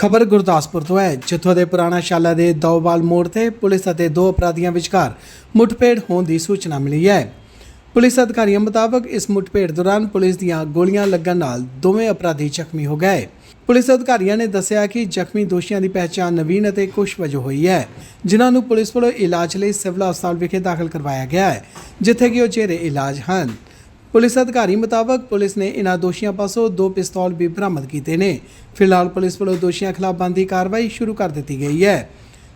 ਖਬਰ ਗੁਰਦਾਸਪੁਰ ਤੋਂ ਹੈ। ਜਿੱਥੋਂ ਦੇ ਪੁਰਾਣਾ ਸ਼ਾਲਾ ਦੇ ਦੋਵਾਲ ਮੋੜ ਤੇ ਪੁਲਿਸ ਅਤੇ ਦੋ ਅਪਰਾਧੀਆਂ ਵਿਚਕਾਰ ਮੁੱਠਭੇੜ ਹੋਣ ਦੀ ਸੂਚਨਾ ਮਿਲੀ ਹੈ। ਪੁਲਿਸ ਅਧਿਕਾਰੀਆਂ ਮੁਤਾਬਕ ਇਸ ਮੁੱਠਭੇੜ ਦੌਰਾਨ ਪੁਲਿਸ ਦੀਆਂ ਗੋਲੀਆਂ ਲੱਗਣ ਨਾਲ ਦੋਵੇਂ ਅਪਰਾਧੀ ਜ਼ਖਮੀ ਹੋ ਗਏ। ਪੁਲਿਸ ਅਧਿਕਾਰੀਆਂ ਨੇ ਦੱਸਿਆ ਕਿ ਜ਼ਖਮੀ ਦੋਸ਼ੀਆਂ ਦੀ ਪਹਿਚਾਣ ਨਵੀਨ ਅਤੇ ਕੁਸ਼ ਵਜੋਂ ਹੋਈ ਹੈ, ਜਿਨ੍ਹਾਂ ਨੂੰ ਪੁਲਿਸ ਵੱਲੋਂ ਇਲਾਜ ਲਈ ਸਿਵਲ ਹਸਪਤਾਲ ਵਿਖੇ ਦਾਖਲ ਕਰਵਾਇਆ ਗਿਆ ਹੈ, ਜਿੱਥੇ ਕਿ ਉਹ ਜੇਰੇ ਇਲਾਜ ਹਨ। ਪੁਲਿਸ ਅਧਿਕਾਰੀ ਮੁਤਾਬਕ ਪੁਲਿਸ ਨੇ ਇਨ੍ਹਾਂ ਦੋਸ਼ੀਆਂ ਪਾਸੋਂ ਦੋ ਪਿਸਤੌਲ ਵੀ ਬਰਾਮਦ ਕੀਤੇ ਨੇ। ਫਿਲਹਾਲ ਪੁਲਿਸ ਵੱਲੋਂ ਦੋਸ਼ੀਆਂ ਖਿਲਾਫ ਬਣਦੀ ਕਾਰਵਾਈ ਸ਼ੁਰੂ ਕਰ ਦਿੱਤੀ ਗਈ ਹੈ।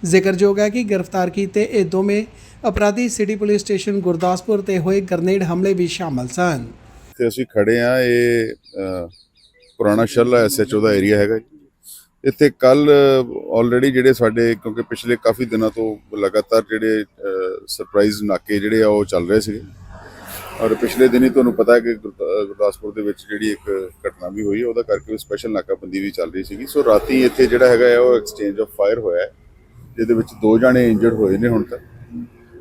ਜ਼ਿਕਰਯੋਗ ਹੈ ਕਿ ਗ੍ਰਿਫਤਾਰ ਕੀਤੇ ਇਹ ਦੋਵੇਂ ਅਪਰਾਧੀ ਸਿਟੀ ਪੁਲਿਸ ਸਟੇਸ਼ਨ ਗੁਰਦਾਸਪੁਰ ਤੇ ਹੋਏ ਗ੍ਰਨੇਡ ਹਮਲੇ ਵਿੱਚ ਸ਼ਾਮਲ ਸਨ। ਤੇ ਅਸੀਂ ਖੜੇ ਆ ਇਹ ਅ, ਪੁਰਾਣਾ ਸ਼ੱਲਾ ਐਸਐਚਓ ਦਾ ਏਰੀਆ ਹੈਗਾ ਜੀ। ਇੱਥੇ ਕੱਲ ਆਲਰੇਡੀ ਜਿਹੜੇ ਸਾਡੇ ਕਿਉਂਕਿ ਪਿਛਲੇ ਕਾਫੀ ਦਿਨਾਂ ਤੋਂ ਲਗਾਤਾਰ ਜਿਹੜੇ ਸਰਪ੍ਰਾਈਜ਼ ਨਾਕੇ ਜਿਹੜੇ ਆ ਉਹ ਚੱਲ ਰਹੇ ਸੀਗੇ। ਔਰ ਪਿਛਲੇ ਦਿਨੀ ਤੁਹਾਨੂੰ ਪਤਾ ਹੈ ਕਿ ਗੁਰਦਾ- ਗੁਰਦਾਸਪੁਰ ਦੇ ਵਿੱਚ ਜਿਹੜੀ ਇੱਕ ਘਟਨਾ ਵੀ ਹੋਈ ਹੈ ਉਹਦਾ ਕਰਕੇ ਵੀ ਸਪੈਸ਼ਲ ਨਾਕਾਬੰਦੀ ਵੀ ਚੱਲ ਰਹੀ ਸੀਗੀ। ਸੋ ਰਾਤੀ ਇੱਥੇ ਜਿਹੜਾ ਹੈਗਾ ਹੈ, ਉਹ ਐਕਸਚੇਂਜ ਆਫ ਫਾਇਰ ਹੋਇਆ ਹੈ, ਜਿਹਦੇ ਵਿੱਚ ਦੋ ਜਾਣੇ ਇੰਜਰਡ ਹੋਏ ਨੇ ਹੁਣ ਤੱਕ,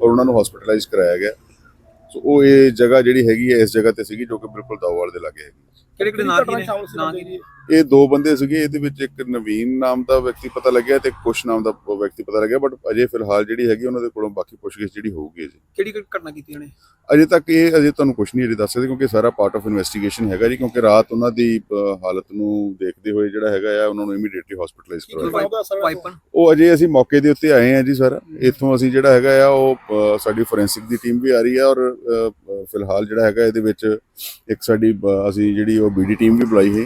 ਔਰ ਉਹਨਾਂ ਨੂੰ ਹਸਪੀਟਲਾਈਜ਼ ਕਰਾਇਆ ਗਿਆ। ਸੋ ਉਹ ਇਹ ਜਗ੍ਹਾ ਜਿਹੜੀ ਹੈਗੀ ਹੈ, ਇਸ ਜਗ੍ਹਾ ਤੇ ਸੀਗੀ, ਜੋ ਕਿ ਬਿਲਕੁਲ ਦਾਊਵਾਲ ਦੇ ਲਾਗੇ ਹੈਗੀ ਕਿਹੜੇ ਕਿਹੜੇ ਨਾਂ ਕੀ ਨੇ? ਨਾਂ ਕੀ ਨੇ ਇਹ ਦੋ ਬੰਦੇ ਸੀਗੇ ਇਹਦੇ ਵਿੱਚ ਇੱਕ ਨਵੀਨ ਨਾਮ ਦਾ ਵਿਅਕਤੀ ਪਤਾ ਲੱਗਿਆ ਤੇ ਕੁਸ਼ ਨਾਮ ਦਾ ਵਿਅਕਤੀ ਪਤਾ ਲੱਗਿਆ ਬਟ ਅਜੇ ਫਿਲਹਾਲ ਜਿਹੜੀ ਹੈਗੀ ਉਹਨਾਂ ਦੇ ਕੋਲੋਂ ਬਾਕੀ ਪੁੱਛਗਿੱਛ ਜਿਹੜੀ ਹੋਊਗੀ ਜੀ ਕਿਹੜੀ ਕਿਹੜੀ ਘਟਨਾ ਕੀਤੀ ਉਹਨੇ? ਅਜੇ ਤੱਕ ਇਹ ਅਜੇ ਤੁਹਾਨੂੰ ਕੁਝ ਨਹੀਂ ਅਜੇ ਦੱਸ ਸਕਦੇ ਕਿਉਂਕਿ ਸਾਰਾ ਪਾਰਟ ਆਫ ਇਨਵੈਸਟੀਗੇਸ਼ਨ ਹੈਗਾ ਜੀ ਕਿਉਂਕਿ ਰਾਤ ਉਹਨਾਂ ਦੀ ਹਾਲਤ ਨੂੰ ਦੇਖਦੇ ਹੋਏ ਜਿਹੜਾ ਹੈਗਾ ਆ ਉਹਨਾਂ ਨੂੰ ਇਮੀਡੀਏਟਲੀ ਹਸਪੀਟਲਾਈਜ਼ ਕਰਵਾਇਆ। ਉਹ ਅਜੇ ਅਸੀਂ ਮੌਕੇ ਦੇ ਉੱਤੇ ਆਏ ਹਾਂ ਜੀ ਸਰ। ਇੱਥੋਂ ਅਸੀਂ ਜਿਹੜਾ ਹੈਗਾ ਆ ਉਹ ਸਾਡੀ ਫੋਰੈਂਸਿਕ ਦੀ ਟੀਮ ਵੀ ਆ ਰਹੀ ਹੈ ਔਰ ਫਿਲਹਾਲ ਜਿਹੜਾ ਹੈਗਾ ਇਹਦੇ ਵਿੱਚ ਇੱਕ ਸਾਡੀ ਅਸੀਂ ਜਿਹੜੀ ਉਹ ਬੀਡੀ ਟੀਮ ਵੀ ਬੁਲਾਈ ਹੈ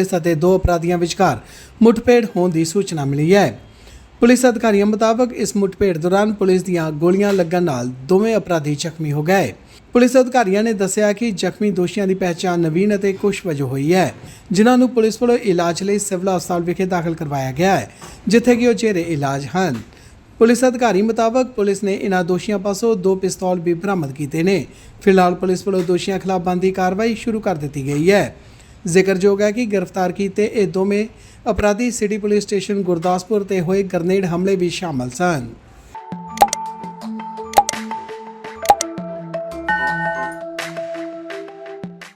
ਪੁਲਿਸ ਅਤੇ ਦੋ ਅਪਰਾਧੀਆਂ ਵਿਚਕਾਰ ਮੁੱਠਭੇੜ ਹੋਣ ਦੀ ਸੂਚਨਾ ਮਿਲੀ ਹੈ। ਪੁਲਿਸ ਅਧਿਕਾਰੀਆਂ ਮੁਤਾਬਕ ਇਸ ਮੁੱਠਭੇੜ ਦੌਰਾਨ ਪੁਲਿਸ ਦੀਆਂ ਗੋਲੀਆਂ ਲੱਗਣ ਨਾਲ ਦੋਵੇਂ ਅਪਰਾਧੀ ਜ਼ਖਮੀ ਹੋ ਗਏ। ਪੁਲਿਸ ਅਧਿਕਾਰੀਆਂ ਨੇ ਦੱਸਿਆ ਕਿ ਜ਼ਖਮੀ ਦੋਸ਼ੀਆਂ ਦੀ ਪਹਿਚਾਣ ਨਵੀਨ ਅਤੇ ਕੁਸ਼ ਵਜੋਂ ਹੋਈ ਹੈ, ਜਿਨ੍ਹਾਂ ਨੂੰ ਪੁਲਿਸ ਵੱਲੋਂ ਇਲਾਜ ਲਈ ਸਿਵਲ ਹਸਪਤਾਲ ਵਿਖੇ ਦਾਖਲ ਕਰਵਾਇਆ ਗਿਆ ਹੈ, ਜਿੱਥੇ ਕਿ ਉਹ ਜੇਰੇ ਇਲਾਜ ਹਨ। ਪੁਲਿਸ ਅਧਿਕਾਰੀ ਮੁਤਾਬਕ ਪੁਲਿਸ ਨੇ ਇਨ੍ਹਾਂ ਦੋਸ਼ੀਆਂ ਪਾਸੋਂ ਦੋ ਪਿਸਤੌਲ ਵੀ ਬਰਾਮਦ ਕੀਤੇ ਨੇ। ਫਿਲਹਾਲ ਪੁਲਿਸ ਵੱਲੋਂ ਦੋਸ਼ੀਆਂ ਖਿਲਾਫ ਬਣਦੀ ਕਾਰਵਾਈ ਸ਼ੁਰੂ ਕਰ ਦਿੱਤੀ ਗਈ ਹੈ। ਜ਼ਿਕਰਯੋਗ ਹੈ ਕਿ ਗ੍ਰਿਫਤਾਰ ਕੀਤੇ ਇਹ ਦੋਵੇਂ ਅਪਰਾਧੀ ਸਿਟੀ ਪੁਲਿਸ ਸਟੇਸ਼ਨ ਗੁਰਦਾਸਪੁਰ ਤੇ ਹੋਏ ਗ੍ਰਨੇਡ ਹਮਲੇ ਵਿੱਚ ਸ਼ਾਮਲ ਸਨ।